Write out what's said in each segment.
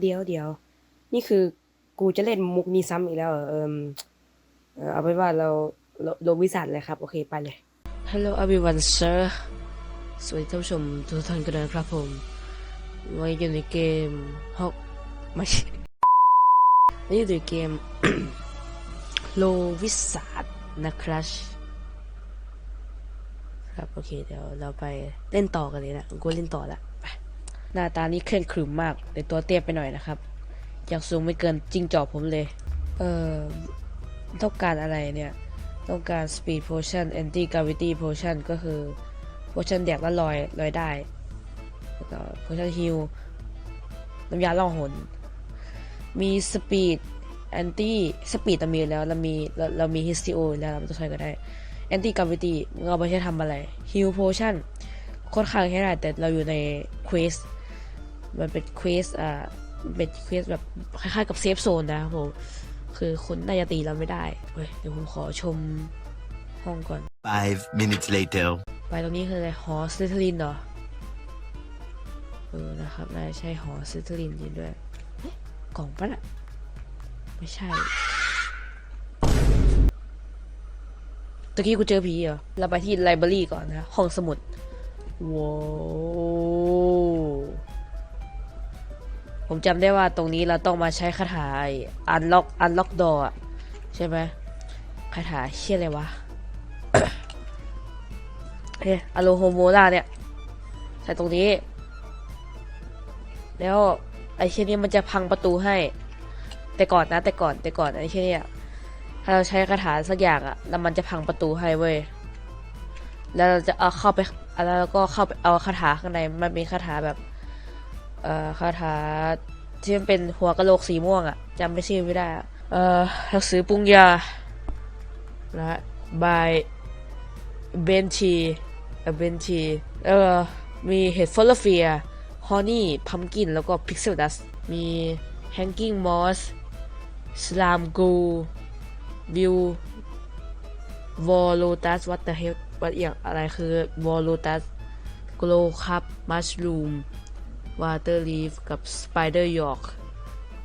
เดี๋ยวเดี๋ยว นี่คือกูจะเล่นมุกนี้ซ้ำอีกแล้วเหรอเอมเออเอาเป็นว่าเราเราลงวิสัทเลยครับ โอเคไปเลย Hello everyone sir สวัสดีท่านผู้ชมทุกท่านกันด้วยนะครับผมวันนี้อยู่ในเกมฮอกไม่ใช่วันนี้อยู่ในเกมโลวิสัทนะครับ ครับ โอเคเดี๋ยวเราไปเล่นต่อกันเลยนะกูเล่นต่อละไปหน้าตานี้เคร่งขรึมมากแต่ตัวเตี้ยไปหน่อยนะครับ อยากสูงไม่เกินจริงจอบผมเลย เอ่อ ต้องการอะไรเนี่ย ต้องการ speed potion anti gravity potion ก็คือ potion แดกแล้วลอยลอยได้แล้วก็ potion heal น้ำยาล่องหน มี speed anti speed เรามีแล้วเรามีเรามี histio แล้วเราไม่ต้องใช้ก็ได้ anti gravity มึงเอาไปใช้ทำอะไร heal potion ค่อนข้างใช้ได้แต่เราอยู่ใน quest มันเป็นเควสอ่ามันเป็นเควสแบบคล้ายๆกับเซฟโซนนะครับผมคือคุณน่าจะตีเราไม่ได้เฮ้ยเดี๋ยวผมขอชมห้องก่อน Five minutes later. ไปตรงนี้คืออะไรหอสลิทลินเหรอเออนะครับน่าจะใช่หอสลิทลินจริงด้วยเอ๊ะกล่องปะน่ะไม่ใช่ ตะกี้กูเจอผีเหรอเราไปที่ไลบรารีก่อนนะ ห้องสมุดว้าวผมจำได้ว่าตรงนี้เราต้องมาใช้คาถาอันล็อกอันล็อกดอใช่ไหมคาถาเชี่ยอะไรวะเฮ้ยอโลโฮโมล่าเนี่ยใส่ตรงนี้ แล้วไอเช่นนี้มันจะพังประตูให้ แต่ก่อนนะ แต่ก่อนแต่ก่อนไอเช่นนี้ ถ้าเราใช้คาถาสักอย่างอะแล้วมันจะพังประตูให้เว้ย แล้วเราจะเอาเข้าไป แล้วเราก็เข้าไปเอาคาถาข้างใน มันเป็นคาถาแบบ เอ่อคาถาที่มันเป็นหัวกะโหลกสีม่วงอะจำไม่ชื่อไม่ได้อะเอ่อหนังสือปรุงยานะฮะ by เบนชีเบนชีเอ่อ มีเห็ดฟอลเฟียฮอนี่พัมกิน แล้วก็พิกเซลดัส มีแฮงกิ้งมอสสลามกู วิววอลโลตัสวัตเตอร์เฮลวัดเอียงอะไรคือวอลโลตัสโกลคัพมัชรูมวาเตอร์ลีฟกับสไปเดอร์ยอร์ก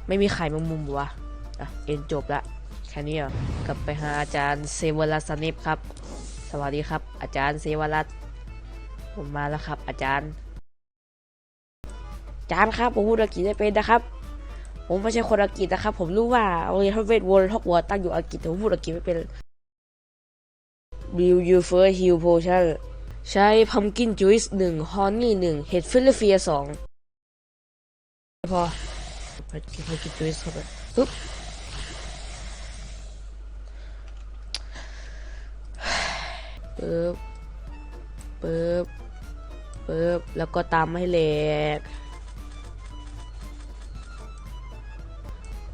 ไม่มีไข่แมงมุมวะอะ เอ็นจบละ แค่นี้เหรอกลับไปหาอาจารย์เซวรัสนิปครับ สวัสดีครับ อาจารย์เซวรัสผมมาแล้วครับ อาจารย์ อาจารย์ครับผมพูดอังกฤษได้เป็นนะครับ ผมไม่ใช่คนอังกฤษนะครับ ผมรู้ว่าโรงเรียนฮอกเวทวอลฮอกวอตตั้งอยู่อังกฤษแต่ผมพูดอังกฤษไม่เป็น Will you first heal potion ใช้ pumpkin juice หนึ่ง honey หนึ่ง head philadelphia สองพอไปกิน pumpkin juice เข้าไปปึ๊บปึ๊บปึ๊บปึ๊บแล้วก็ตามให้แหลก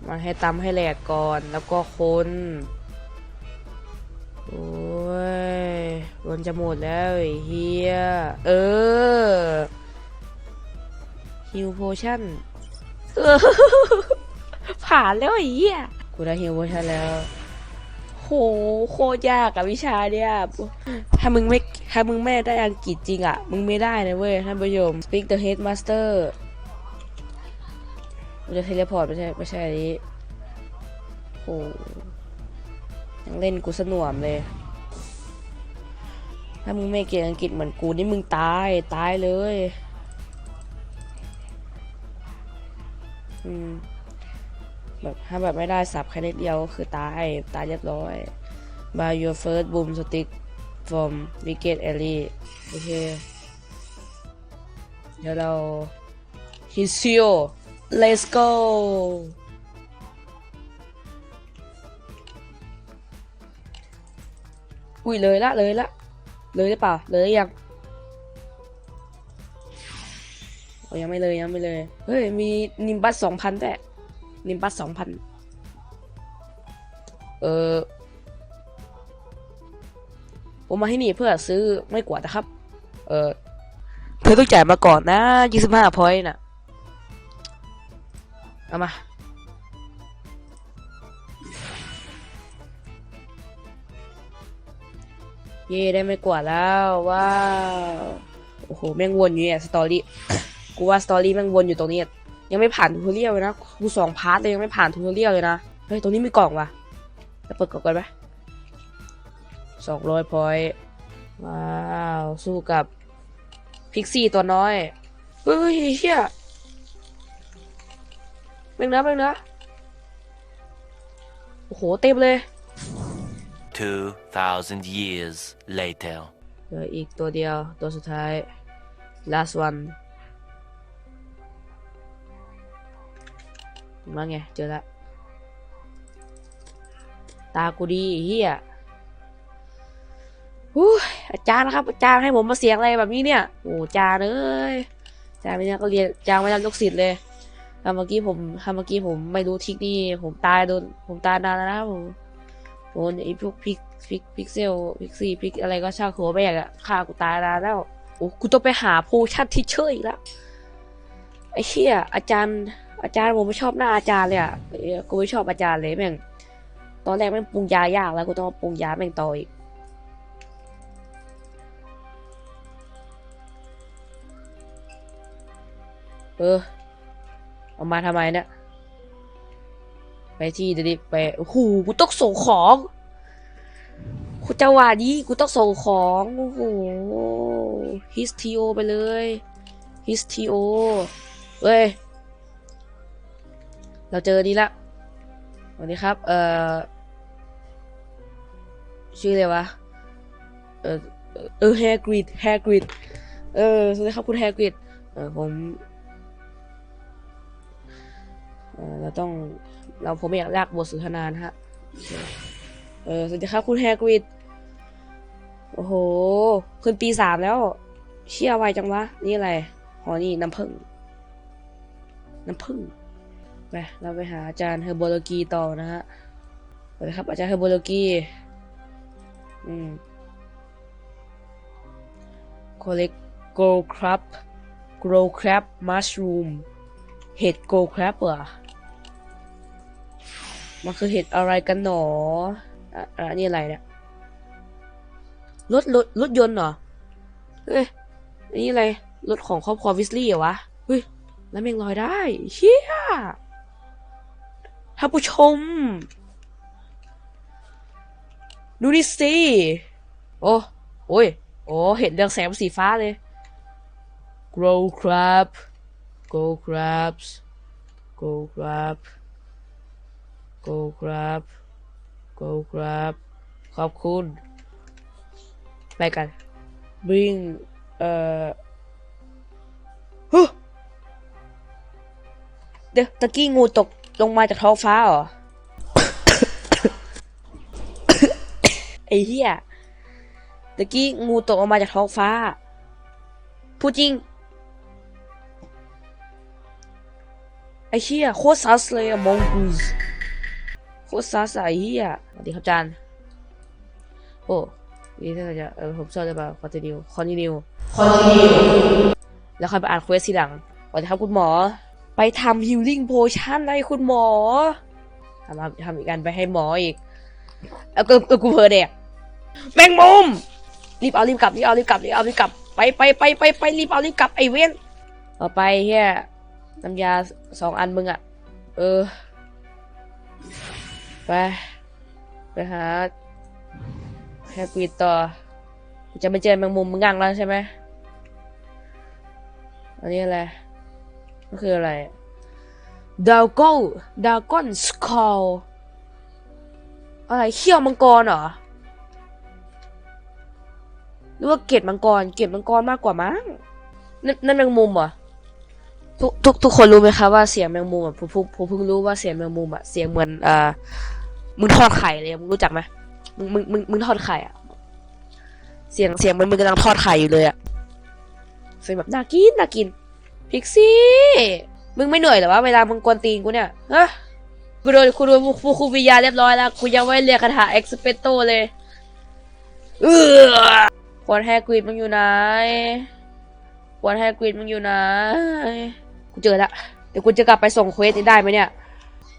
มันให้ตำให้แหลกก่อนแล้วก็คนโอ้ยมันจะหมดแล้วไอ้เฮียเออฮิวโพชั่นผ่านแล้วไอ้เหี้ยกูได้ฮิวโพชั่นแล้วโหโคตรยากอะวิชาเนี่ยถ้ามึงไม่ถ้ามึงไม่ได้อังกฤษจริงอะมึงไม่ได้นะเว้ยท่านผู้ชม Speak the headmaster มันจะเทเลพอร์ตไม่ใช่ไม่ใช่อันนี้โหยังเล่นกูสนวมเลย ถ้ามึงไม่เก่งอังกฤษเหมือนกูนี่มึงตาย ตายเลยอืมแบบถ้าแบบไม่ได้สับแค่นิดเดียวก็คือตาย ตายเรียบร้อย Buy your first boom stick from Wicked Alley โอเค เดี๋ยวเรา Hisio let's go อุ้ยเลยละเลยละเลยหรือเปล่าเลยยังโอ้ยังไม่เลยยังไม่เลย เฮ้ย มีนิมบัสสองพันแต่นิมบัสสองพันเออผมมาที่นี่เพื่อซื้อไม่กวาดนะครับ เออเธอต้องจ่ายมาก่อนนะยี่สิบห้าพอยต์น่ะ เอามา เย่ได้ไม่กว่าแล้วว้าวโอ้โหแม่งวนอยู่เนี่ยสตอรี่กูว่าสตอรี่แม่งวนอยู่ตรงนี้ยังไม่ผ่านทูทเรียลเลยนะกูสองพาร์ทเลยยังไม่ผ่านทูทเรียลเลยนะเฮ้ยตรงนี้มีกล่องว่ะจะเปิดกล่องกันไหมสองร้อยพอยว้าวสู้กับพิกซี่ตัวน้อยเฮ้ยเฮีย แม่งนะแม่งนะโอ้โหเต็มเลย 2,000 years later. เหลืออีกตัวเดียวตัวสุดท้าย last one มาไงเจอละตากูดีไอ้เฮียหู้ยอาจารย์ครับอาจารย์ให้ผมมาเสียงอะไรแบบนี้เนี่ย โอ้อาจารย์เอ้ยอาจารย์ไม่ได้ก็เรียนอาจารย์ไม่ได้ลูกศิษย์เลย ทำเมื่อกี้ผมทำเมื่อกี้ผมไม่รู้ทิกนี่ ผมตายโดนผมตายนานแล้วนะผมโดนไอ้พวกพิกพิกพิกเซลพิกซี่พิกอะไรก็ช่างหัวแบกอะฆ่ากูตายนานแล้วโอ้กูต้องไปหาโพชั่นทิเชอร์อีกแล้วไอ้เชี่ยอาจารย์ อาจารย์ผมไม่ชอบหน้าอาจารย์เลยอะกูไม่ชอบอาจารย์เลยแม่งตอนแรกแม่งปรุงยายากแล้วกูต้องมาปรุงยาแม่งต่ออีกเออ เอามาทำไมเนี่ยไปที่เดี๋ยวดิไปโอ้โหกูต้องส่งของกูจังหวะนี้กูต้องส่งของโอ้โหฮิสทีโอไปเลยฮิสทีโอเว้ยเราเจอนี่ละสวัสดีครับ เอ่อ ชื่ออะไรวะ เออเออแฮกริดแฮกริดเออ สวัสดีครับคุณแฮกริดเออผม เออเราต้องเราผมไม่อยากลากบทสนทนานะฮะ เออสวัสดีครับคุณแฮกริดโอ้โหขึ้นปีสามแล้ว เชี่ยไวจังวะ นี่อะไรหอนี่น้ำผึ้งน้ำผึ้งไปเราไปหาอาจารย์เฮอร์โบโลกีต่อนะฮะสวัสดีครับอาจารย์เฮอร์โบโลกีอืม collect grow crab grow crab mushroom เห็ด grow crab เหรอ มันคือเห็ดอะไรกันหนออะอะนี่อะไรเนี่ยรถรถรถยนต์เหรอ เฮ้ยอันนี้อะไร รถของครอบครัววิสลี่เหรอวะ เฮ้ย แล้วม่งลอยได้ เชี่ยท่านผู้ชม ดูนี่สิ โอ้โอ้ย โอ้ เห็นเรืองแสงสีฟ้าเลย grow crab Grow crabs Grow crab go crab go crab ขอบคุณ ไปกัน bring เอ่อฮเดี๋ยวตะกี้งูตกลงมาจากท้องฟ้าเหรอ ไอ้เหี้ยตะกี้งูตกออกมาจากท้องฟ้า พูดจริง ไอ้เหี้ยโคตรซัสเลยอะมองกู ตรซัสอะไอ้เหี้ยสวัสดีครับอาจารย์โอ้นี่ถ้าจะเออผมชอบเลยป่ะคอนติเนียคอนติเนียคอนติเนียแล้วค่อยไปอ่านเควสทีหลังสวัสดีครับคุณหมอ ไปทำฮิลลิ่งโพชั่นให้คุณหมอทำทำอีกการไปให้หมออีกแล้วก็ก็กูเพอแดกแมงมุมรีบเอารีบกลับรีบเอารีบกลับรีบเอารีบกลับไปไปไปไปไปรีบเอารีบกลับไอเว้นต่อไปเฮียน้ำยาสองอันมึงอะเออ ไปไปหาแฮกรีดต่อจะไม่เจอแมงมุมมึงงังแล้วใช่ไหมอันนี้อะไรมันคืออะไรดาวโก้ดาวก้อนสคอลอะไรเขี้ยวมังกรเหรอหรือว่าเกล็ดมังกร เกล็ดมังกรมากกว่ามั้งนั่นนั่นแมงมุมเหรอทุกทุกทุกคนรู้ไหมคะว่าเสียงแมงมุมอะผมผมผมเพิ่งรู้ว่าเสียงแมงมุมอะเสียงเหมือนอ่า มึงทอดไข่เลยมึงรู้จักไหมมึงมึงมึงมึงทอดไข่อะเสียงเสียงมันมึงกำลังทอดไข่อยู่เลยอะเสียงแบบน่ากินน่ากินพิกซี่มึงไม่เหนื่อยเหรอวะเวลามึงกวนตีนกูเนี่ยฮะกูโดนกูโดนฟูคูวิญญาเรียบร้อยแล้วกูยังไม่เรียกคาถาเอ็กซ์เปโตเลยเออควรแฮกรีดมึงอยู่ไหนควรแฮกรีดมึงอยู่ไหนกูเจอละเดี๋ยวกูจะกลับไปส่งเควสนี้ได้ไหมเนี่ย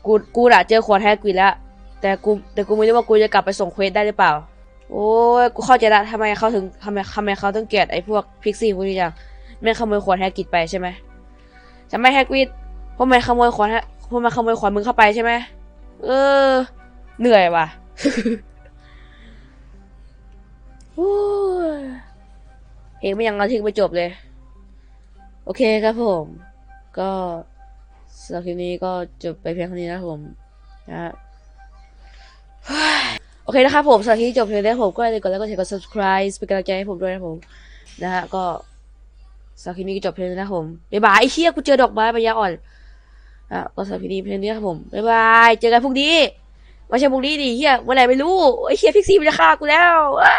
กูกูน่ะเจอขวดแฮกรีดแล้ว แต่กูแต่กูไม่รู้ว่ากูจะกลับไปส่งเควสได้หรือเปล่า โอ้ยกูเข้าใจละทำไมเขาถึงทำไมทำไมเขาต้องเกลียดไอ้พวกพิกซี่พวกนี้จังแม่งขโมยขวานแฮกกิจไปใช่ไหมจะไม่แฮกวิดเพราะมันขโมยขวานฮะเพราะมันขโมยขวานมึงเข้าไปใช่ไหมเออ เหนื่อยว่ะโอ้ยเพลงไม่ยังเอาทิ้งไปจบเลย โอเคครับผม ก็สำหรับคลิปนี้ก็จบไปเพียงเท่านี้นะผมนะ โอเคนะครับผมสำหรับที่จบเพลยงเท่านี้ผมก็อย่าลืมกดไลค์กดแชร์กด subscribe เป็นกำลังใจให้ผมด้วยนะผมนะฮะก็สำหรับคลิปนี้ก็จบเพลยงเท่านี้นะผมบ๊ายบายไอ้เชี่ยกูเจอดอกไม้ปัญญาอ่อนอะก็สำหรับคลิปนี้เพลยงเท่านี้ครับผมบ๊ายบายเจอกันพรุ่งนี้ไม่ใช่พรุ่งนี้ดิเฮียเมื่อไหร่ไม่รู้ไอ้เฮียพิกซี่มันจะฆ่ากูแล้วอ้า